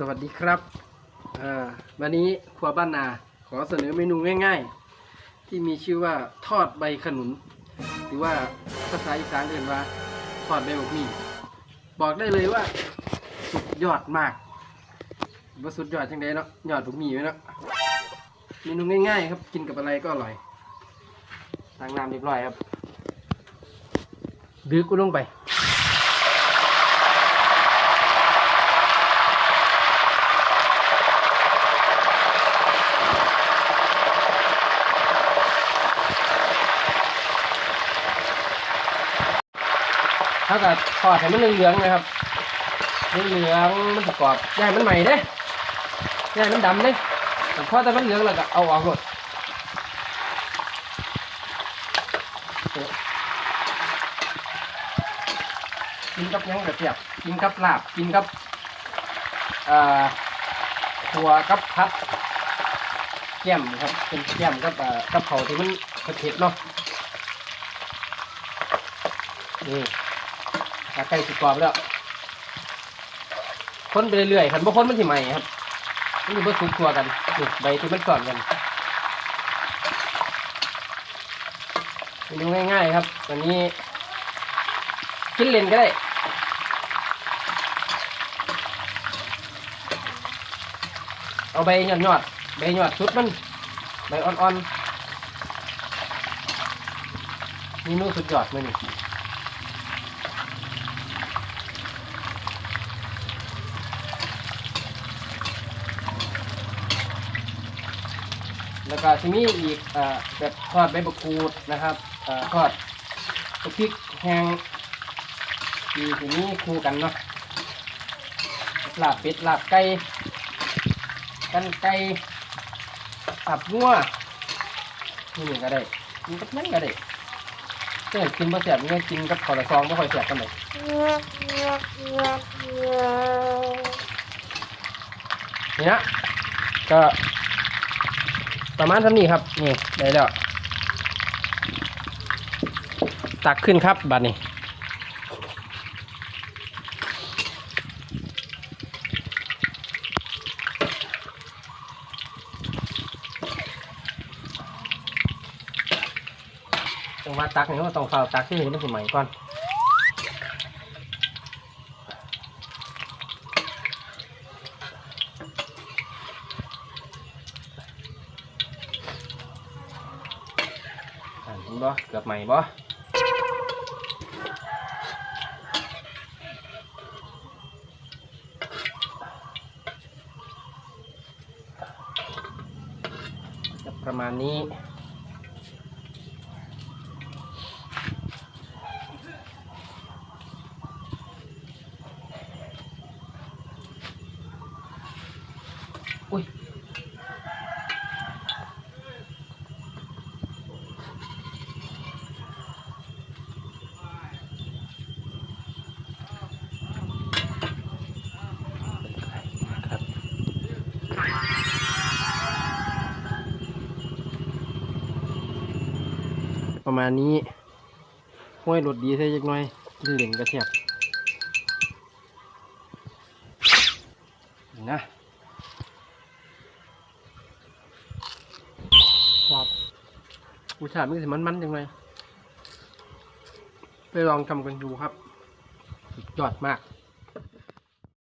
สวัสดีครับวันนี้ครัวบ้านนา ขอเสนอเมนูง่าย ๆ ที่มีชื่อว่าทอดใบขนุน หรือว่าภาษาอีสานเรียกว่าทอดใบบกหมี่บอกได้เลยว่า สุดยอดมากว่าสุดยอดจังไดเนาะยอดบกหมี่ไว้เนาะเมนูง่าย ๆ ครับกินกับอะไรก็อร่อยตั้งน้ำเรียบร้อยครับดื้อกูลงไป ถ้าเกิดทอดให้มันเหลืองๆนะครับเหลืองๆมันจะกรอบอย่าให้มันใหม่เด้อย่าให้มันดำเด้แต่พอแต่มันเหลืองแล้วก็เอาออกหมดกินกับยังกระเทียบกินกับลาบกินกับเอ่อถั่วกับพัดแก้มครับเป็นแก้มกับกับเขาที่มันเผ็ดเนาะนี่ ตาไก่สุกกรอบแล้วคนไปเรื่อยๆคันบ่คนมันสิใหม่ครับมันสิบ่สุกตัวกันนี่ใบที่มันสอนกันเมนูง่ายๆครับวันนี้กินเล่นก็ได้เอาใบหยอดๆใบหยอดชุดมันใบอ่อนๆเมนูสุดยอดเลยนี่ แล้วก็ที่มีอีกอแบบทอดใบมะกรูดนะครับอทอดพริกแห้งที่ที่นี้คู่กันเนาะลาบเป็ดลาบไก่กันไก่ตับงัวนี่ก็ได้กินกับนั่นก็ได้เจ้ากินบ่แซ่บนี่กินกับข้าวละซองบ่ค่อยแซ่บกันเลยนี่นะก็ ประมาณเท่านี้ครับนี่ได้แล้วตักขึ้นครับบัดนี้จังหวะตักนี่ก็ต้องเฝ้าตักที่เห็นมันสิใหม่ก่อน อ่านเห็นบ่ ประมาณนี้ห้วยรถดีใช่ยักหน่อยกินเหรียญกระเทียบนี่นะครับกูชาติมันสิมันมันๆจังเลยไปลองทำกันดูครับยอดมาก